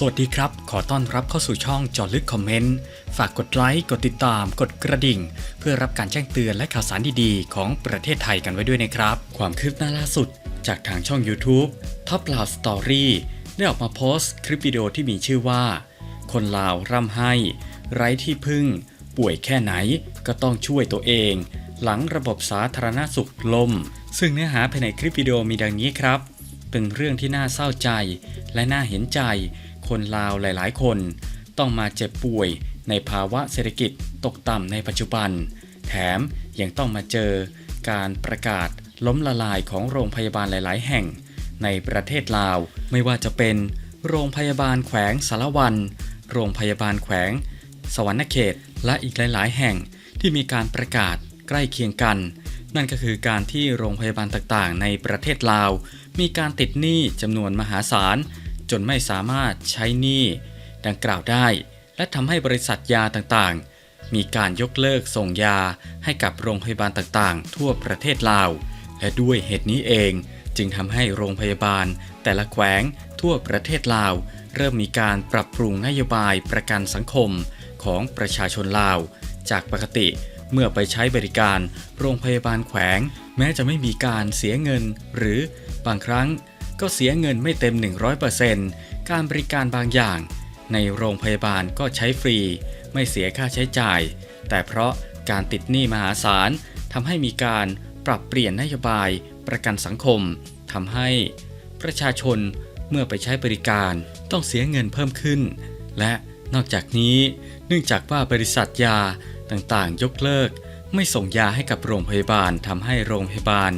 สวัสดีครับ ขอต้อนรับเข้าสู่ช่องจอลึกคอมเมนต์ ฝากกดไลค์ กดติดตาม กดกระดิ่ง เพื่อรับการแจ้งเตือนและข่าวสารดีๆ ของประเทศไทยกันไว้ด้วยนะครับ ความคืบหน้าล่าสุด จากทางช่อง YouTube Top l o u d Story ได้ออกมาโพสต์คลิปวิดีโอที่มีชื่อว่า คนลาวร่ำไห้ ไร้ที่พึ่ง ป่วยแค่ไหนก็ต้องช่วยตัวเอง หลังระบบสาธารณสุขล่ม ซึ่งเนื้อหาภายในคลิปวิดีโอมีดังนี้ครับ เป็นเรื่องที่น่าเศร้าใจและน่าเห็นใจ คนลาวหลายๆ คนต้องมาเจ็บป่วยในภาวะเศรษฐกิจตกต่ำในปัจจุบัน แถมยังต้องมาเจอการประกาศล้มละลายของโรงพยาบาลหลาย ๆ แห่ง ในประเทศลาว ไม่ว่าจะเป็น โรงพยาบาลแขวงสารวัน โรงพยาบาลแขวง สวรรณเขต และอีกหลาย ๆ แห่งที่มีการประกาศใกล้เคียงกัน นั่นก็คือการที่โรงพยาบาลต่าง ๆ ในประเทศลาว มีการติดหนี้จำนวนมหาศาล จนไม่สามารถใช้หนี้ดังกล่าวได้ และทำให้บริษัทยาต่างๆ มีการยกเลิกส่งยาให้กับโรงพยาบาลต่างๆ ทั่วประเทศลาว และด้วยเหตุนี้เองจึงทำให้โรงพยาบาล แต่ละแขวงทั่วประเทศลาว เริ่มมีการปรับปรุงนโยบายประกันสังคมของประชาชนลาว จากปกติเมื่อไปใช้บริการ โรงพยาบาลแขวง แม้จะไม่มีการเสียเงิน หรือบางครั้ง ก็เสียเงินไม่เต็ม 100%การบริการบางอย่าง ในโรงพยาบาลก็ใช้ฟรี ไม่เสียค่าใช้จ่าย แต่เพราะการติดหนี้มหาศาลทำให้มีการปรับเปลี่ยนนโยบายประกันสังคมทำให้ ประชาชนเมื่อไปใช้บริการต้องเสียเงินเพิ่มขึ้น และนอกจากนี้ เนื่องจากว่าบริษัทยาต่างๆ ยกเลิก ไม่ส่งยาให้กับโรงพยาบาลทำให้โรงพยาบาล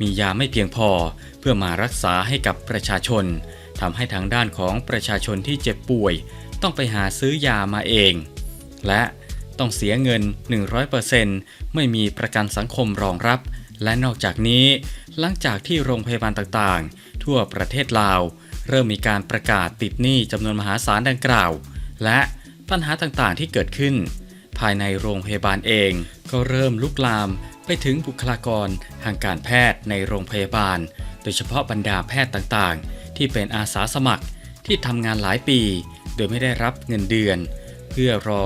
มียาไม่เพียงพอ เพื่อมารักษาให้กับประชาชนทำให้ทางด้านของประชาชนที่เจ็บป่วย ต้องไปหาซื้อยามาเอง และต้องเสียเงิน 100%ไม่มีประกันสังคมรองรับ และนอกจากนี้ หลังจากที่โรงพยาบาลต่างๆ ทั่วประเทศลาว เริ่มมีการประกาศติดหนี้จำนวนมหาศาลดังกล่าว และปัญหาต่างๆที่เกิดขึ้น ภายในโรงพยาบาลเอง ก็เริ่มลุกลามไปถึงบุคลากรทางการแพทย์ในโรงพยาบาล โดยเฉพาะบรรดาแพทย์ต่างๆ ที่เป็นอาสาสมัครที่ทำงานหลายปี โดยไม่ได้รับเงินเดือน เพื่อรอ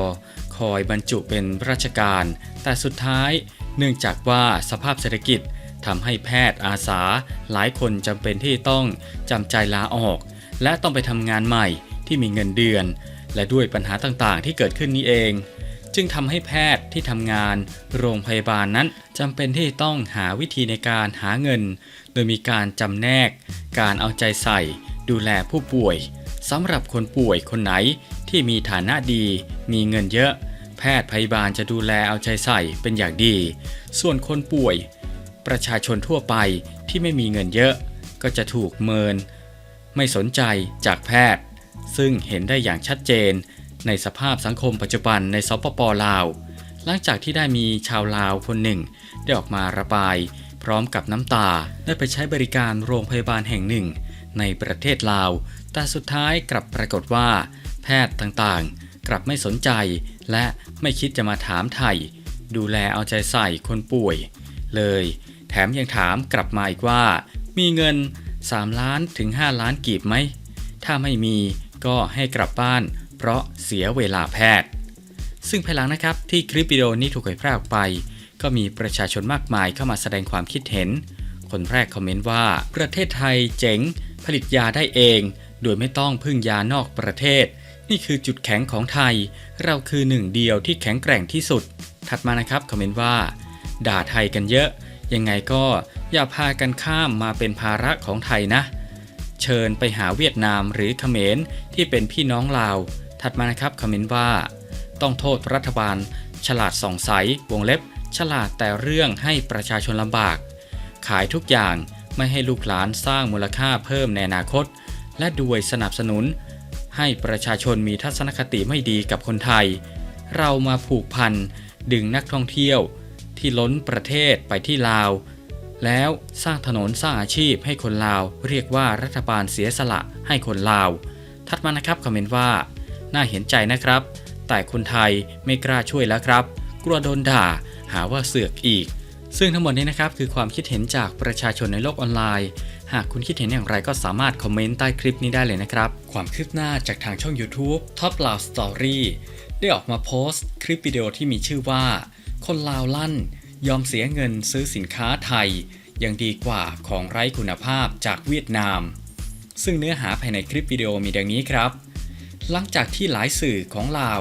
คอยบรรจุเป็นราชการ แต่สุดท้ายเนื่องจากว่าสภาพเศรษฐกิจทำให้แพทย์อาสาหลายคนจำเป็นที่ต้องจำใจลาออก และต้องไปทำงานใหม่ที่มีเงินเดือน และด้วยปัญหาต่างๆ ที่เกิดขึ้นนี้เอง จึงทำให้แพทย์ที่ทำงาน โรงพยาบาลนั้นจำเป็นที่ต้องหาวิธีในการหาเงิน โดยมีการจำแนก การเอาใจใส่ ดูแลผู้ป่วยสำหรับคนป่วยคนไหนที่มีฐานะดี มีเงินเยอะ แพทย์พยาบาลจะดูแลเอาใจใส่เป็นอย่างดี ส่วนคนป่วย ประชาชนทั่วไปที่ไม่มีเงินเยอะ ก็จะถูกเมิน ไม่สนใจจากแพทย์ ซึ่งเห็นได้อย่างชัดเจน ในสภาพสังคมปัจจุบันในสปปลาว หลังจากที่ได้มีชาวลาวคนหนึ่ง ได้ออกมาระบาย พร้อมกับน้ำตาได้ไปใช้บริการโรงพยาบาลแห่งหนึ่ง ในประเทศลาว แต่สุดท้ายกลับปรากฏว่า แพทย์ต่างๆ กลับไม่สนใจ และไม่คิดจะมาถามไถ่ดูแลเอาใจใส่คนป่วย เลย แถมยังถามกลับมาอีกว่า มีเงิน 3 ล้านถึง 5 ล้านกีบไหมถ้าไม่มีก็ให้กลับบ้าน เพราะเสียเวลาแพทย์ ซึ่งภายหลังนะครับที่คลิปวิดีโอนี้ถูกเผยแพร่ออกไป ก็มีประชาชนมากมายเข้ามาแสดงความคิดเห็น คนแรกคอมเมนต์ว่า ประเทศไทยเจ๋ง ผลิตยาได้เอง โดยไม่ต้องพึ่งยานอกประเทศ นี่คือจุดแข็งของไทย เราคือหนึ่งเดียวที่แข็งแกร่งที่สุด ถัดมานะครับคอมเมนต์ว่า ด่าไทยกันเยอะ ยังไงก็อย่าพากันข้ามมาเป็นภาระของไทยนะเชิญไปหาเวียดนามหรือเขมรที่เป็นพี่น้องลาว ถัดมานะครับคอมเมนต์ว่า ต้องโทษรัฐบาล ฉลาดส่องใสวงเล็บ ฉลาดแต่เรื่องให้ประชาชนลำบาก ขายทุกอย่างไม่ให้ลูกหลานสร้างมูลค่าเพิ่มในอนาคต และด้วยสนับสนุน ให้ประชาชนมีทัศนคติไม่ดีกับคนไทย เรามาผูกพันดึงนักท่องเที่ยว ที่ล้นประเทศไปที่ลาว แล้วสร้างถนนสร้างอาชีพให้คนลาว เรียกว่ารัฐบาลเสียสละให้คนลาวถัดมานะครับคอมเมนต์ว่า น่าเห็นใจนะครับ แต่คนไทยไม่กล้าช่วยแล้วครับ กลัวโดนด่า หาว่าเสือกอีก ซึ่งทั้งหมดนี้นะครับคือความคิดเห็นจากประชาชนในโลกออนไลน์ หากคุณคิดเห็นอย่างไรก็สามารถคอมเมนต์ใต้คลิปนี้ได้เลยนะครับ ความคืบหน้าจากทางช่อง YouTube Top Love Story ได้ออกมาโพสต์คลิปวิดีโอที่มีชื่อว่า คนลาวลั่น ยอมเสียเงินซื้อสินค้าไทย ยังดีกว่าของไร้คุณภาพจากเวียดนาม ซึ่งเนื้อหาภายในคลิปวิดีโอมีดังนี้ครับ หลังจากที่หลายสื่อของลาว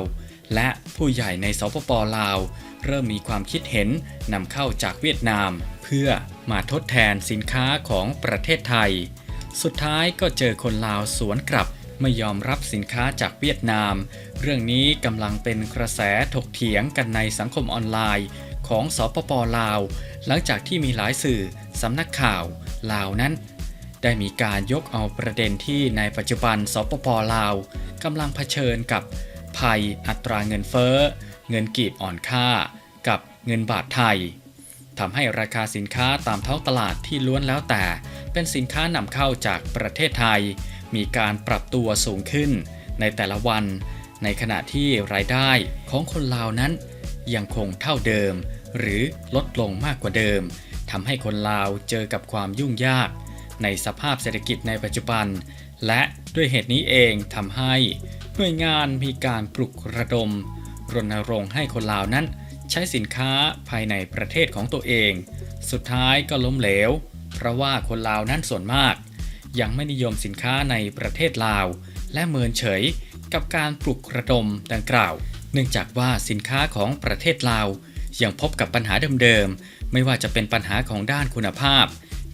และผู้ใหญ่ในสปปลาว เริ่มมีความคิดเห็นนำเข้าจากเวียดนาม เพื่อมาทดแทนสินค้าของประเทศไทย สุดท้ายก็เจอคนลาวสวนกลับไม่ยอมรับสินค้าจากเวียดนาม เรื่องนี้กำลังเป็นกระแสถกเถียงกันในสังคมออนไลน์ของสปปลาว หลังจากที่มีหลายสื่อสำนักข่าวลาวนั้น ได้มีการยกเอาประเด็นที่ในปัจจุบันสปปลาวกำลังเผชิญกับภัยอัตราเงินเฟ้อ เงินกีบอ่อนค่า กับเงินบาทไทยทำให้ราคาสินค้าตามท้องตลาดที่ล้วนแล้วแต่ เป็นสินค้านำเข้าจากประเทศไทย มีการปรับตัวสูงขึ้นในแต่ละวัน ในขณะที่รายได้ของคนลาวนั้น ยังคงเท่าเดิม หรือลดลงมากกว่าเดิมทำให้คนลาวเจอกับความยุ่งยาก ในสภาพเศรษฐกิจในปัจจุบัน และด้วยเหตุนี้เองทำให้หน่วยงานมีการปลุกระดม รณรงค์ให้คนลาวนั้น ใช้สินค้าภายในประเทศของตัวเอง สุดท้ายก็ล้มเหลว เพราะว่าคนลาวนั้นส่วนมาก ยังไม่นิยมสินค้าในประเทศลาว และเมินเฉยกับการปลุกระดมดังกล่าว เนื่องจากว่าสินค้าของประเทศลาวยังพบกับปัญหาเดิมๆ ไม่ว่าจะเป็นปัญหาของด้านคุณภาพ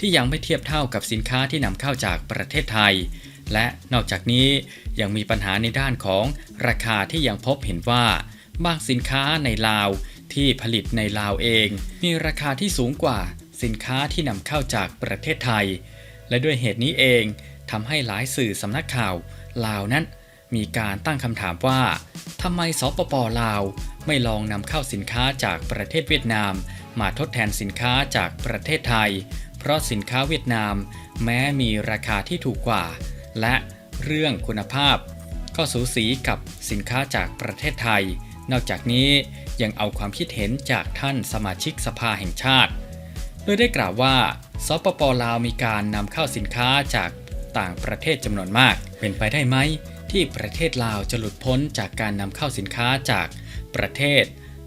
ที่ยังไม่เทียบเท่ากับสินค้าที่นำเข้าจากประเทศไทย และนอกจากนี้ยังมีปัญหาในด้านของราคาที่ยังพบเห็นว่า บางสินค้าในลาวที่ผลิตในลาวเอง มีราคาที่สูงกว่าสินค้าที่นำเข้าจากประเทศไทย และด้วยเหตุนี้เองทำให้หลายสื่อสำนักข่าวลาวนั้น มีการตั้งคำถามว่าทำไมสปปลาวไม่ลองนำเข้าสินค้าจากประเทศเวียดนาม มาทดแทนสินค้าจากประเทศไทย เพราะสินค้าเวียดนาม แม้มีราคาที่ถูกกว่า และเรื่องคุณภาพ ก็สูสีกับสินค้าจากประเทศไทย นอกจากนี้ยังเอาความคิดเห็นจากท่านสมาชิกสภาแห่งชาติ โดยได้กล่าวว่าสปปลาวมีการนำเข้าสินค้าจากต่างประเทศจำนวนมาก เป็นไปได้ไหมที่ประเทศลาวจะหลุดพ้นจากการนำเข้าสินค้าจากประเทศ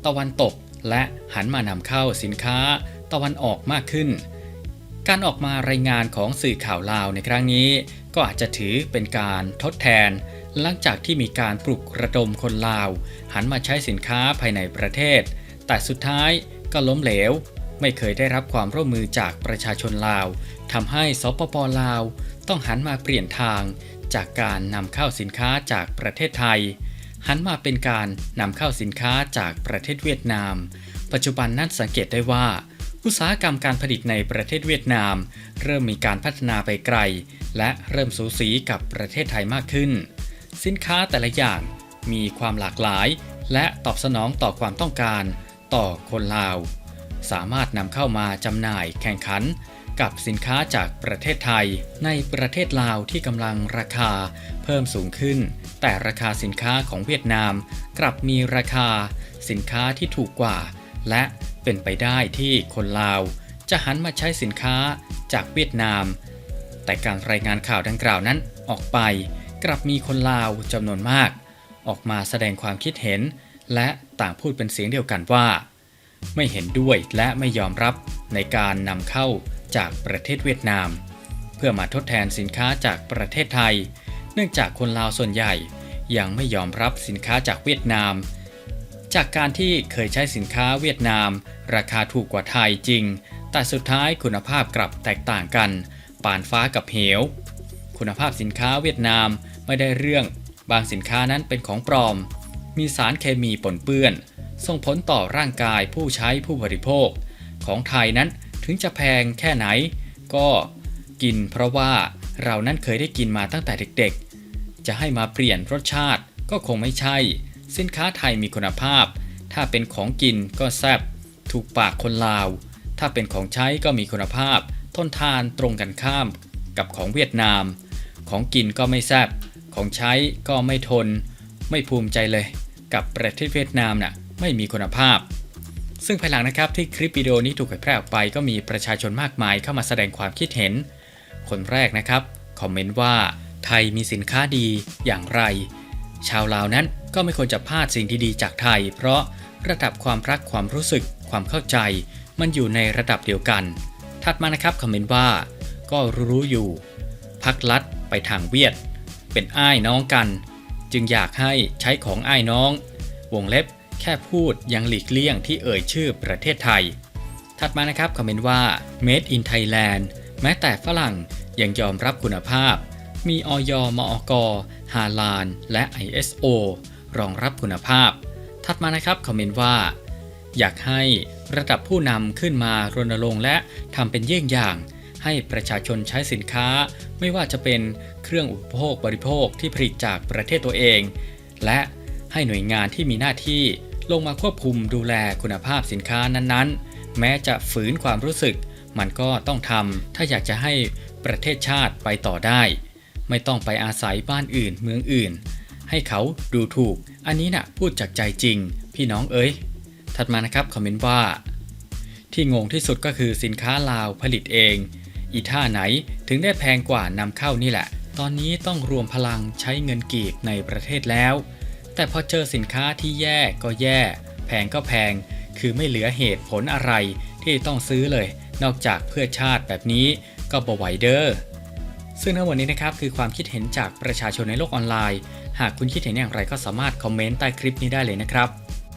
ตะวันตกและหันมานำเข้าสินค้า ตะวันออกมากขึ้น การออกมารายงานของสื่อข่าวลาวในครั้งนี้ ก็อาจจะถือเป็นการทดแทน หลังจากที่มีการปลุกระดมคนลาว หันมาใช้สินค้าภายในประเทศ แต่สุดท้ายก็ล้มเหลว ไม่เคยได้รับความร่วมมือจากประชาชนลาวทำให้สปปลาว ต้องหันมาเปลี่ยนทาง จากการนำเข้าสินค้าจากประเทศไทย หันมาเป็นการนำเข้าสินค้าจากประเทศเวียดนาม ปัจจุบันนั้นสังเกตได้ว่า อุตสาหกรรมการผลิตในประเทศเวียดนาม เริ่มมีการพัฒนาไปไกล และเริ่มสูสีกับประเทศไทยมากขึ้น สินค้าแต่ละอย่างมีความหลากหลาย และตอบสนองต่อความต้องการ ต่อคนลาว สามารถนำเข้ามาจำหน่ายแข่งขัน กับสินค้าจากประเทศไทย ในประเทศลาวที่กำลังราคาเพิ่มสูงขึ้น แต่ราคาสินค้าของเวียดนาม กลับมีราคา สินค้าที่ถูกกว่า และ เป็นไปได้ที่คนลาวจะหันมาใช้สินค้าจากเวียดนาม แต่การรายงานข่าวดังกล่าวนั้นออกไปกลับมีคนลาวจำนวนมาก ออกมาแสดงความคิดเห็น และต่างพูดเป็นเสียงเดียวกันว่า ไม่เห็นด้วยและไม่ยอมรับในการนำเข้าจากประเทศเวียดนาม เพื่อมาทดแทนสินค้าจากประเทศไทย เนื่องจากคนลาวส่วนใหญ่ยังไม่ยอมรับสินค้าจากเวียดนาม จากการที่เคยใช้สินค้าเวียดนาม ราคาถูกกว่าไทยจริง แต่สุดท้ายคุณภาพกลับแตกต่างกันปานฟ้ากับเหว คุณภาพสินค้าเวียดนามไม่ได้เรื่อง บางสินค้านั้นเป็นของปลอม มีสารเคมีปนเปื้อน ส่งผลต่อร่างกายผู้ใช้ผู้บริโภค ของไทยนั้นถึงจะแพงแค่ไหน ก็กินเพราะว่าเรานั้นเคยได้กินมาตั้งแต่เด็กๆ จะให้มาเปลี่ยนรสชาติก็คงไม่ใช่ สินค้าไทยมีคุณภาพ ถ้าเป็นของกินก็แซ่บถูกปากคนลาว ถ้าเป็นของใช้ก็มีคุณภาพ ทนทานตรงกันข้ามกับของเวียดนาม ของกินก็ไม่แซ่บของใช้ก็ไม่ทน ไม่ภูมิใจเลย กับประเทศเวียดนามน่ะไม่มีคุณภาพ ซึ่งภายหลังนะครับที่คลิปวิดีโอนี้ถูกเผยแพร่ออกไป ก็มีประชาชนมากมายเข้ามาแสดงความคิดเห็น คนแรกนะครับคอมเมนต์ว่าไทยมีสินค้าดีอย่างไร ชาวลาวนั้น ก็ไม่ควรจะพลาดสิ่งดีๆจากไทย เพราะระดับความรักความรู้สึกความเข้าใจ มันอยู่ในระดับเดียวกัน ถัดมานะครับคอมเมนต์ว่า ก็รู้อยู่ พักลัดไปทางเวียด เป็นอ้ายน้องกัน จึงอยากให้ใช้ของอ้ายน้อง วงเล็บแค่พูดยังหลีกเลี่ยงที่เอ่ยชื่อประเทศไทย ถัดมานะครับคอมเมนต์ว่า Made in Thailand แม้แต่ฝรั่งยังยอมรับคุณภาพ มีออยมอกฮาลาน และ ISO รองรับคุณภาพ ถัดมานะครับคอมเมนต์ว่า อยากให้ระดับผู้นำขึ้นมารณรงค์และทำเป็นเยี่ยงอย่าง ให้ประชาชนใช้สินค้า ไม่ว่าจะเป็นเครื่องอุปโภคบริโภคที่ผลิตจากประเทศตัวเอง และให้หน่วยงานที่มีหน้าที่ลงมาควบคุมดูแลคุณภาพสินค้านั้นๆ แม้จะฝืนความรู้สึก มันก็ต้องทำถ้าอยากจะให้ประเทศชาติไปต่อได้ ไม่ต้องไปอาศัยบ้านอื่นเมืองอื่น ให้เขาดูถูก อันนี้นะ่ะพูดจากใจจริง พี่น้องเอ้ย ถัดมานะครับคอมเมนต์ว่า ที่งงที่สุดก็คือสินค้าลาวผลิตเอง อีท่าไหนถึงได้แพงกว่านำเข้านี่แหละ ตอนนี้ต้องรวมพลังใช้เงินกีบในประเทศแล้ว แต่พอเจอสินค้าที่แย่ก็แย่ แพงก็แพง คือไม่เหลือเหตุผลอะไรที่ต้องซื้อเลย นอกจากเพื่อชาติแบบนี้ก็บไหวเดอ้อซึ่งในวันนี้นะครับคือความคิดเห็นจากประชาชนในโลกออนไลน์ หากคุณคิดเห็นอย่างไรก็สามารถคอมเมนต์ใต้คลิปนี้ได้เลยนะครับ